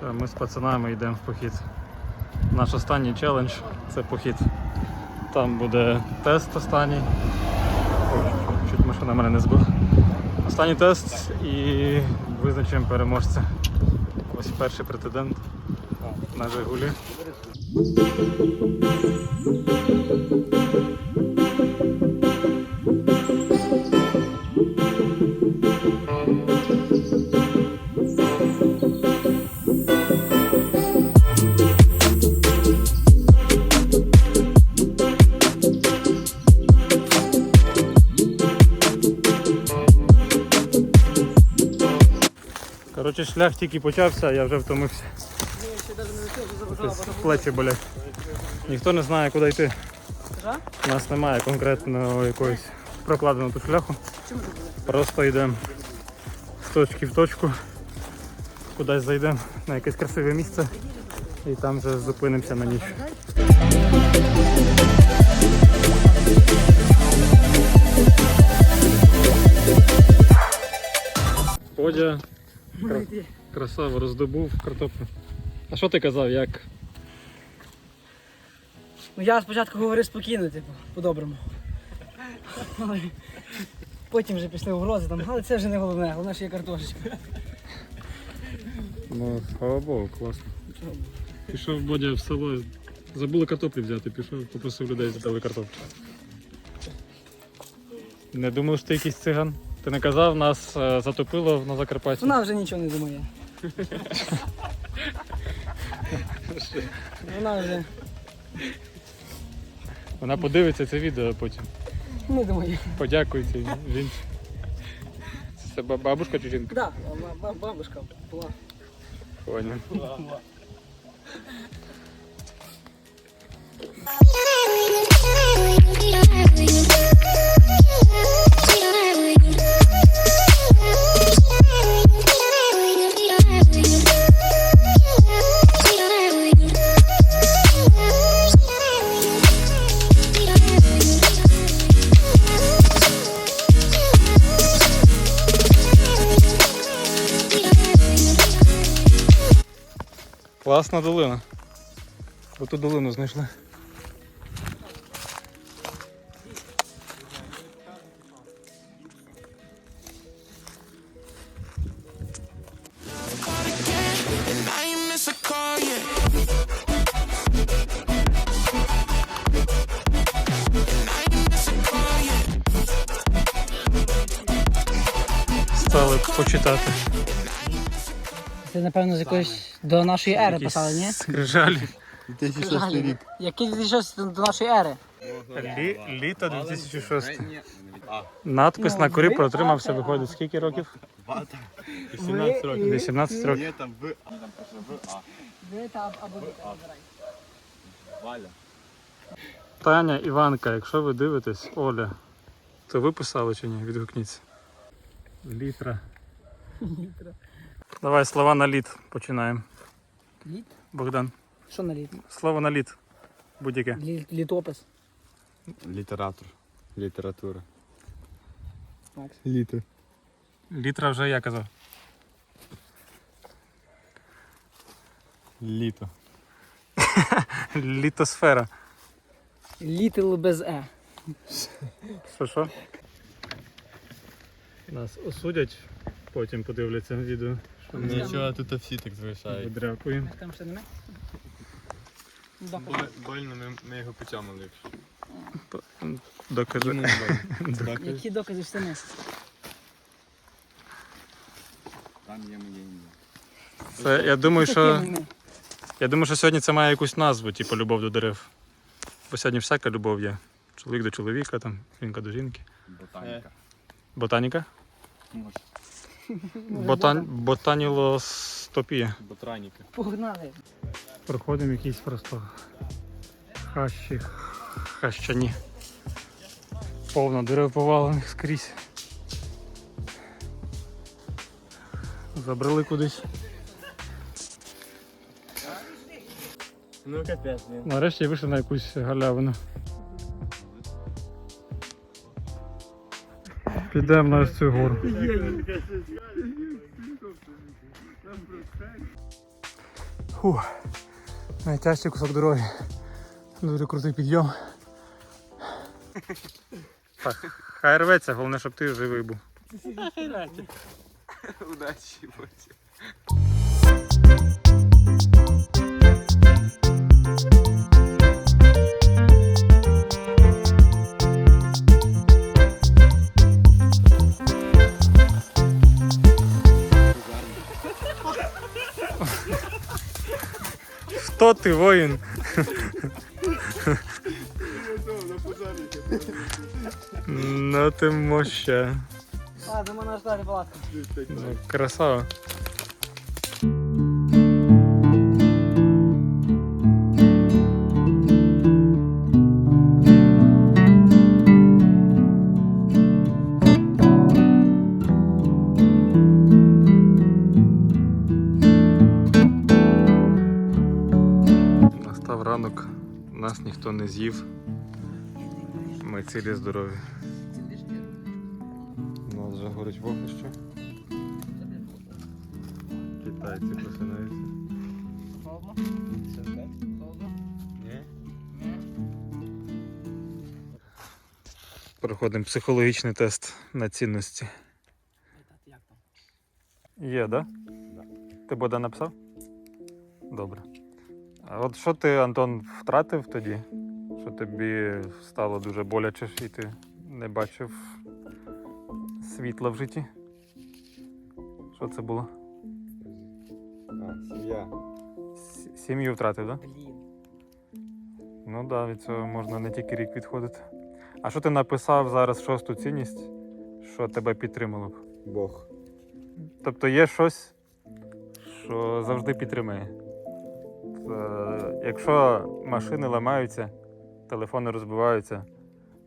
Все, ми з пацанами йдемо в похід. Наш останній челендж це похід. Там буде тест останній. Ой, чуть машина мене не збила. Останній тест і визначимо переможця. Ось перший претендент на Жигулі. Коротше, шлях тільки почався, я вже втомився. Плечі болять. Ніхто не знає, куди йти. У нас немає конкретного якогось прокладеного тут шляху. Просто йдемо з точки в точку, кудись зайдемо на якесь красиве місце і там вже зупинимося на ніч. Подя кра- красаво роздобув картоплю. А що ти казав, як? Ну я спочатку говорив спокійно, типу, по-доброму. Але Потім вже пішли угрози там, але це вже не головне, головне, що є картошечка. Ну, слава Богу, класно. Пішов Бодя в село, забули картоплі взяти, пішов, попросив людей здали картоплю. Не думав, що ти якийсь циган. Ти не казав, нас е, затопило на Закарпатті. Вона вже нічого не думає. Вона вже Вона подивиться це відео потім. не думає. Подякується жінці. Це ба- бабушка чи жінка? Так, да, бабушка була. Поняв. Оту долину знайшли. Стали почитати. Це, напевно, з якоїсь до нашої ери писали, ні? Скрижалі. 2006 рік. Який 2006 до нашої ери. Лі, літо 2006. Надпис на корі протримався, виходить, скільки років? 18 років. 18 років. Ні, там в Валя. Таня, Іванка, якщо ви дивитесь, Оля, то ви писали чи ні? Відгукніться. Літра. Давай слова на літ починаємо. Літ? Богдан. Що на літ? Слово на літ. Будь-яке. Лі- Літопис. Літератор. Література. Макс. Літер. Літра вже я казав. Літо. Літосфера. Літл без Е. Що що? Нас осудять, потім подивляться відео, що Нічого, тут всі так залишають. видряпуємо. Там ще нема? Больно ми, ми його потягнули. Докажи. Які докази це не? Там є моє ім'я. Це, я думаю, що я думаю, що сьогодні це має якусь назву, типу любов до дерев. Бо сьогодні всяка любов є. Чоловік до чоловіка, там, жінка до жінки. Ботаніка. Ботаніка? Може. Ботан... Ботанілостопія. Ботраніка. Погнали. Проходимо якісь просто хащі, хащані. Повно дерев повалених скрізь. Забрали кудись. Ну капець, блін. Нарешті вийшли на якусь галявину. Підемо на ось цю гору. Фу. Найтяжчий кусок дороги. Дуже крутий підйом. Так, хай рветься, головне, щоб ти живий був. Удачі потім. Хто ти воїн? Ну ти моща. Ладно, можна ждати палатку. Ну, красава. Ніхто не з'їв. Ми цілі здорові. У нас вже горить вогнище. Китайці просинаються. Холодно? Холодно? Ні? Проходимо психологічний тест на цінності. Як там? Є, да? Ти Бода написав? Добре. А от що ти, Антон, втратив тоді? Що тобі стало дуже боляче, і ти не бачив світла в житті? Що це було? А, сім'я. С- Сім'ю втратив, так? Да? Блін. Ну так, да, від цього можна не тільки рік відходити. А що ти написав зараз шосту цінність, що тебе підтримало б? Бог. Тобто є щось, що завжди підтримує. Е, Якщо машини ламаються, телефони розбиваються,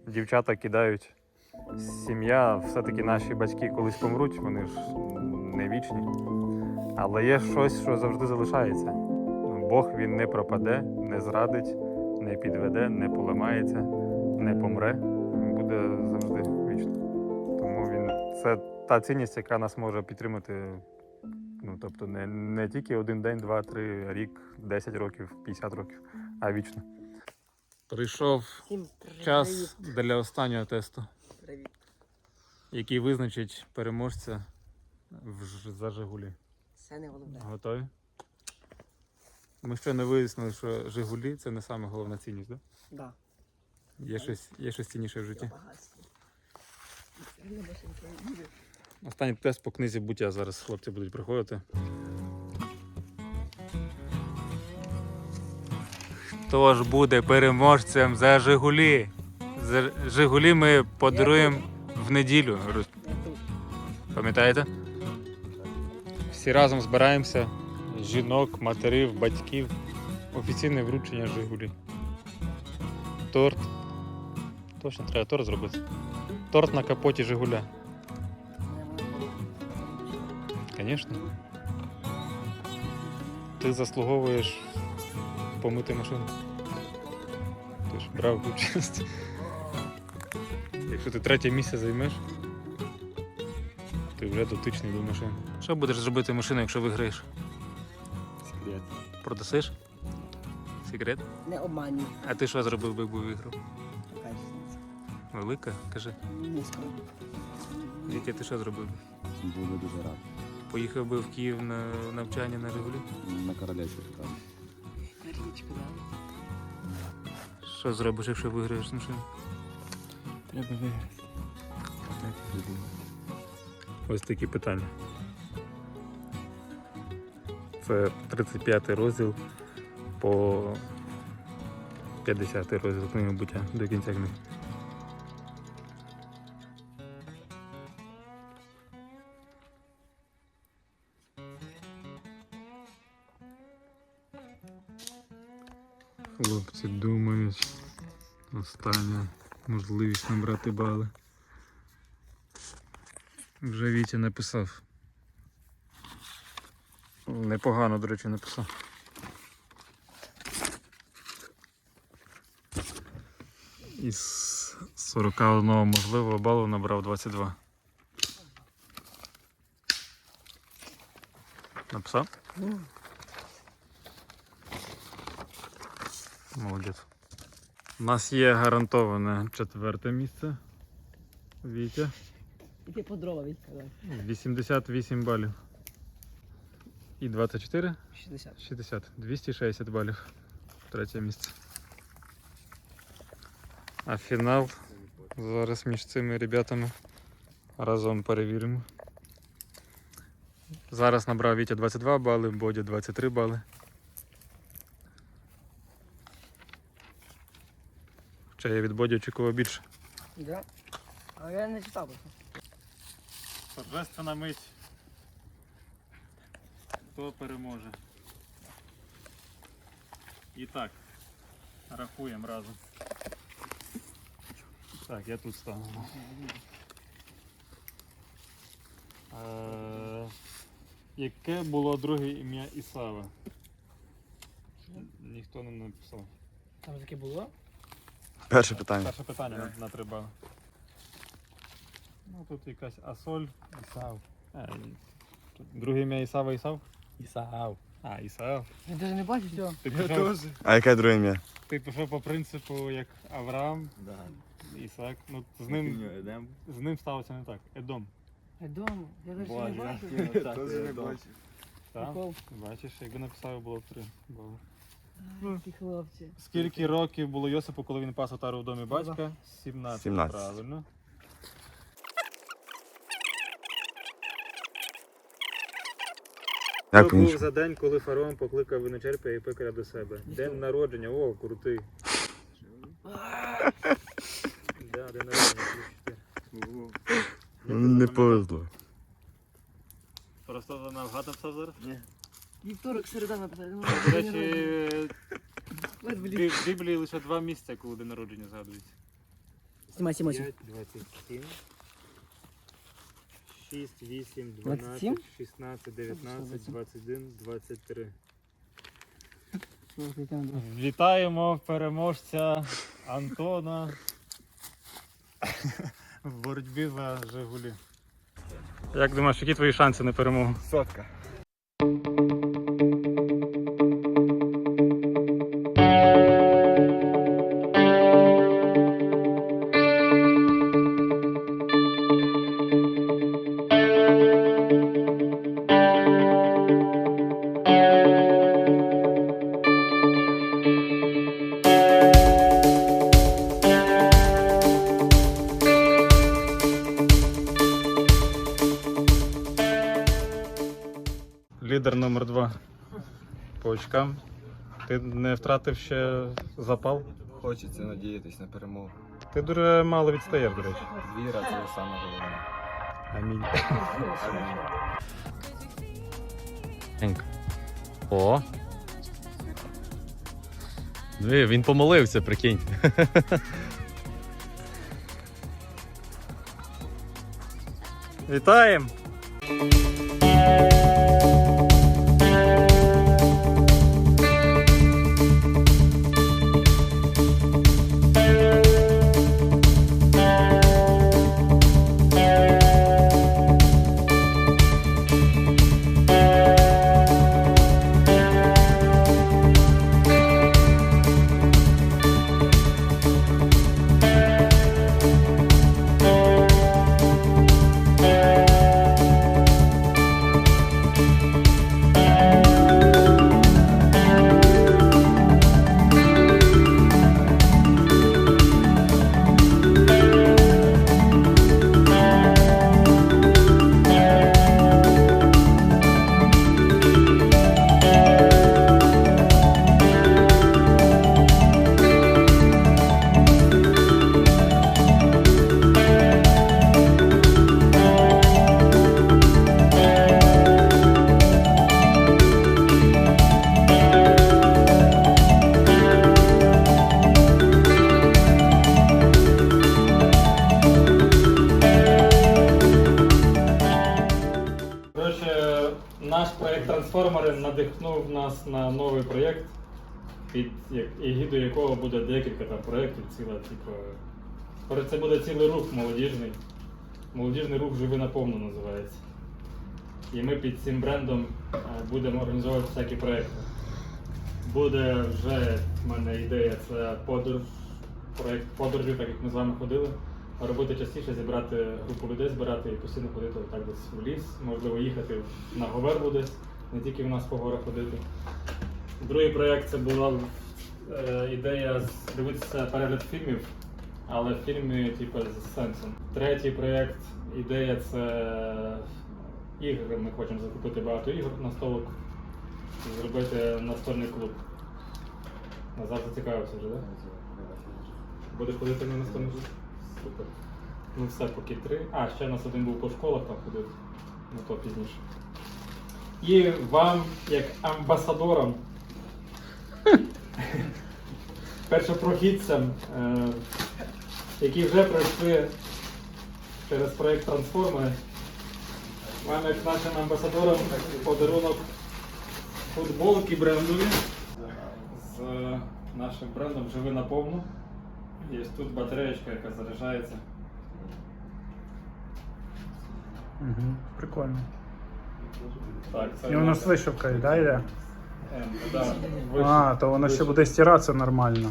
дівчата кидають, сім'я, все-таки наші батьки колись помруть, вони ж не вічні. Але є щось, що завжди залишається. Бог він не пропаде, не зрадить, не підведе, не поламається, не помре. Він буде завжди вічно. Тому він це та цінність, яка нас може підтримати. Ну, тобто не, не тільки один день, два, три, рік, 10 років, 50 років, а вічно. Прийшов час для останнього тесту, Привіт. який визначить переможця в за Жигулі. Це не головне. Готові? Ми ще не вияснили, що Жигулі це не саме головна цінність, так? Да. Є щось, є щось цінніше в житті. Багатство. Це. Останній тест по книзі буття зараз хлопці будуть проходити. Хто ж буде переможцем за Жигулі? За Жигулі ми подаруємо в неділю. Пам'ятаєте? Всі разом збираємося. Жінок, матерів, батьків. Офіційне вручення Жигулі. Торт. Точно треба торт зробити. Торт на капоті Жигуля. Звісно. Ти заслуговуєш помити машину. Ти ж брав участь. Якщо ти третє місце займеш, ти вже дотичний до машини. Що будеш зробити машину, якщо виграєш? Секрет. Продасиш? Секрет? Не обманюй. А ти що зробив, би виграв? Велика? Кажи. Низько. Вітя, ти що зробив? би? Буду дуже рад. Поїхав би в Київ на навчання на Жигулі? На королячу там. Річку, да? Що зробиш, якщо виграєш машину? Треба виграти. Ось такі питання. Це 35 розділ по 50 розділ книги буття до кінця книги. Хлопці думають. Остання можливість набрати бали. Вже Вітя написав. Непогано, до речі, написав. Із 41 можливого балу набрав 22. Написав? Молодець. У нас є гарантоване четверте місце. Вітя. Іди по дрова, Вітька, давай. 88 балів. І 24? 60. 60. 260 балів. Третє місце. А фінал зараз між цими ребятами разом перевіримо. Зараз набрав Вітя 22 бали, Бодя 23 бали. Хоча я від Боді очікував більше. Да. Але я не читав. Торжественна мить. Хто переможе? І так, рахуємо разом. Так, я тут стану. Е, яке було друге ім'я Ісава? Ніхто не написав. Там таке було. Перше питання. Перше питання на, на три бали. Ну тут якась Асоль, Ісав. Е, тут друге ім'я Ісава Ісав? Ісав. А, Ісав. Я навіть не бачу цього. Ти пішов, А яке друге ім'я? ти пішов по принципу як Авраам, Да. Ісак. Ну, з ним, з ним сталося не так. Едом. Я дома. Я навіть не бачу. Так? Прикол. Бачиш, якби написав, було б три бали. Ай, Ті хлопці. Скільки років було Йосипу, коли він пас отару в домі батька? 17. 17. Правильно. Як Що він? був за день, коли фараон покликав виночерпя і пекаря до себе? День народження, о, крутий. Да, день народження, плюс чотири. Не повезло. Просто навгад написав зараз? Вівторок, середа. Ну, До речі, в блін. В Біблії лише два місця, коли день народження згадується. Знімай, знімай. 5, 27, 6, 8, 12, 16, 19, 21, 23. Слухай, яка надо. Вітаємо переможця Антона в боротьбі за Жигулі. Як думаєш, які твої шанси на перемогу? Сотка. По. Ти не втратив ще запал? Хочеться надіятись на перемогу. Ти дуже мало відстаєш, до речі. Віра це саме головне. Амінь. О. Диви, він помолився, прикинь. Вітаємо! Трансформери надихнув нас на новий проєкт, під егідою якого буде декілька там проєктів, ціла, типу. Це буде цілий рух молодіжний. Молодіжний рух Живи наповну називається. І ми під цим брендом е, будемо організовувати всякі проєкти. Буде вже в мене ідея, це подорож, проєкт подорожі, так як ми з вами ходили. Робити частіше, зібрати групу людей, збирати і постійно ходити так десь в ліс, можливо, їхати на Говерлу десь, не тільки в нас по горах ходити. Другий проєкт це була е, ідея дивитися перегляд фільмів, але фільми типу, з сенсом. Третій проєкт, ідея це ігри. Ми хочемо закупити багато ігор на столик, зробити настольний клуб. Назар зацікавився вже, так? Будеш ходити на настольний клуб? Супер. Ну все, поки три. А, ще у нас один був по школах там ходив. Ну то пізніше. І вам, як амбасадорам, першопрохідцям, е, які вже пройшли через проєкт Трансформери, вам як нашим амбасадорам подарунок футболки брендові з нашим брендом Живи наповну. Є тут батареєчка, яка заряджається. Угу, прикольно. Так, це І воно ж з вишивкою, да, йде? М, да, вишивка. А, то воно ще буде стиратися нормально.